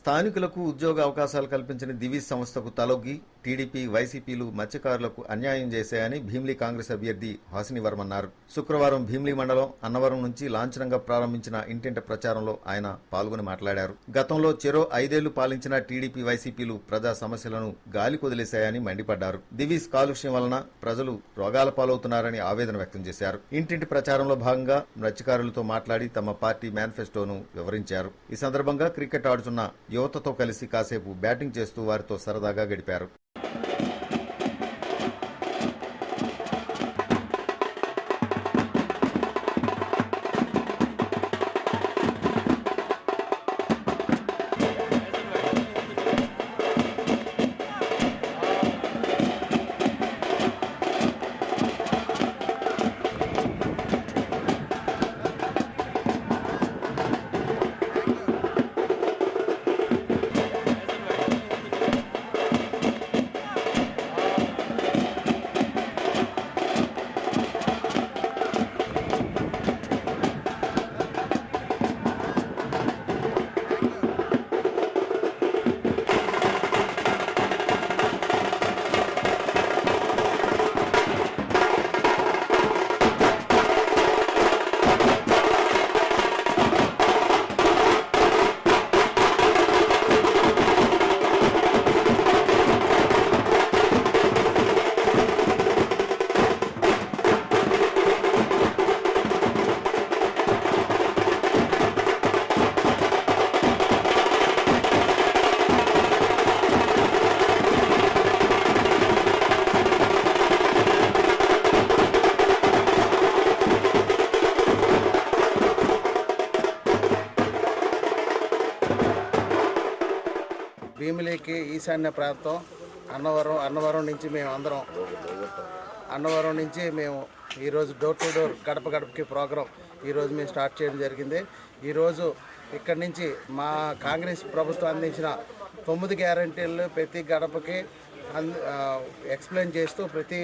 స్థానికులకు ఉద్యోగ అవకాశాలు కల్పించిన దివీస్ సంస్థకు తలొగ్గి టీడీపీ వైసీపీలు మత్స్యకారులకు అన్యాయం చేశాయని భీమ్లీ కాంగ్రెస్ అభ్యర్థి హాసిని వర్మ అన్నారు శుక్రవారం భీమ్లీ మండలం అన్నవరం నుంచి లాంఛనంగా ప్రారంభించిన ఇంటింట ప్రచారంలో ఆయన పాల్గొని మాట్లాడారు. గతంలో చెరో ఐదేళ్ళు పాలించిన టీడీపీ వైసీపీలు ప్రజా సమస్యలను గాలి కొదిలేశాయని మండిపడ్డారు. దివీస్ కాలుష్యం వలన ప్రజలు రోగాల పాలవుతున్నారని ఆవేదన వ్యక్తం చేశారు. ఇంటింటి ప్రచారంలో భాగంగా మత్స్యకారులతో మాట్లాడి తమ పార్టీ మేనిఫెస్టోను వివరించారు. ఈ సందర్భంగా క్రికెట్ ఆడుతున్న యువతతో కలిసి కాసేపు బ్యాటింగ్ చేస్తూ వారితో సరదాగా గడిపారు. భీమిలీకి ఈశాన్య ప్రాంతం అన్నవరం అన్నవరం నుంచి మేము అందరం. అన్నవరం నుంచి మేము ఈరోజు డోర్ టు డోర్ గడప గడపకి ప్రోగ్రాం ఈరోజు మేము స్టార్ట్ చేయడం జరిగింది. ఈరోజు ఇక్కడి నుంచి మా కాంగ్రెస్ ప్రభుత్వం అందించిన తొమ్మిది గ్యారంటీలు ప్రతి గడపకి ఎక్స్ప్లెయిన్ చేస్తూ ప్రతి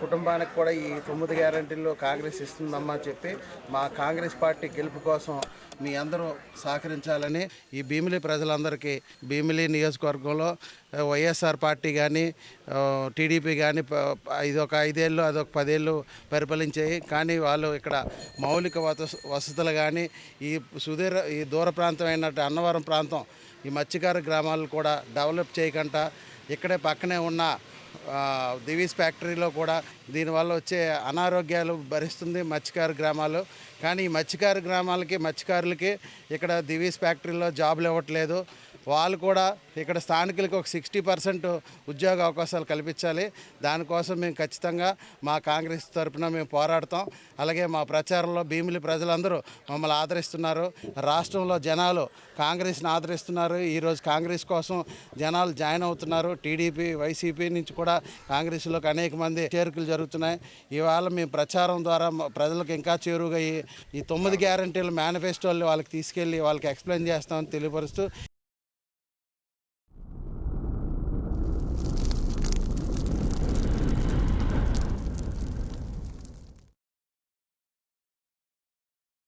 కుటుంబానికి కూడా ఈ తొమ్మిది గ్యారంటీల్లో కాంగ్రెస్ ఇస్తుందమ్మా అని చెప్పి మా కాంగ్రెస్ పార్టీ గెలుపు కోసం మీ అందరూ సహకరించాలని ఈ భీమిలి ప్రజలందరికీ భీమిలి నియోజకవర్గంలో వైఎస్ఆర్ పార్టీ కానీ టీడీపీ కానీ ఇదొక ఐదేళ్ళు అదొక పదేళ్ళు పరిపాలించాయి. కానీ వాళ్ళు ఇక్కడ మౌలిక వస- వసతులు కానీ ఈ సుదీర ఈ దూర ప్రాంతమైన అన్నవరం ప్రాంతం ఈ మత్స్యకార గ్రామాలు కూడా డెవలప్ చేయకుండా ఇక్కడే పక్కనే ఉన్న దివీస్ ఫ్యాక్టరీలో కూడా దీనివల్ల వచ్చే అనారోగ్యాలు భరిస్తుంది మత్స్యకారు గ్రామాలు. కానీ ఈ మత్స్యకారు గ్రామాలకి మత్స్యకారులకి ఇక్కడ దివీస్ ఫ్యాక్టరీలో జాబులు ఇవ్వట్లేదు. వాళ్ళు కూడా ఇక్కడ స్థానికులకు ఒక సిక్స్టీ పర్సెంట్ ఉద్యోగ అవకాశాలు కల్పించాలి. దానికోసం మేము ఖచ్చితంగా మా కాంగ్రెస్ తరపున మేము పోరాడతాం. అలాగే మా ప్రచారంలో భీమిలి ప్రజలందరూ మమ్మల్ని ఆదరిస్తున్నారు. రాష్ట్రంలో జనాలు కాంగ్రెస్ని ఆదరిస్తున్నారు. ఈరోజు కాంగ్రెస్ కోసం జనాలు జాయిన్ అవుతున్నారు. టీడీపీ వైసీపీ నుంచి కూడా కూడా కాంగ్రెస్లోకి అనేక మంది చేరికలు జరుగుతున్నాయి. ఇవాళ మేము ప్రచారం ద్వారా ప్రజలకు ఇంకా చేరువుగా ఈ ఈ తొమ్మిది గ్యారంటీలు మేనిఫెస్టోలు వాళ్ళకి తీసుకెళ్ళి వాళ్ళకి ఎక్స్ప్లెయిన్ చేస్తామని తెలియపరుస్తూ